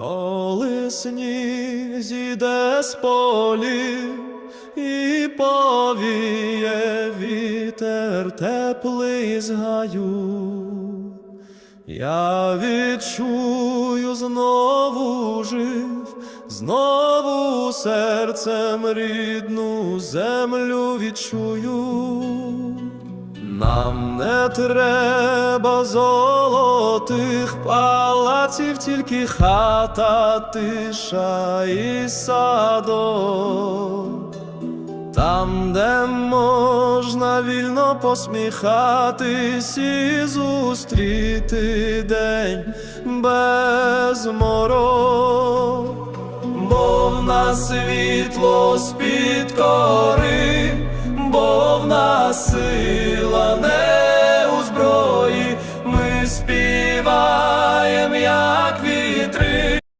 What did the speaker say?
Коли сніг зійде з полів і повіє вітер теплий з гаю, я відчую знову жив, знову серцем рідну землю відчую. Нам не треба золотих Карпатів тільки хата, тиша і садок, там, де можна вільно посміхатись і зустріти день без мороз, бо в нас світло з під кори, бо в сила не у зброї, ми співаємо.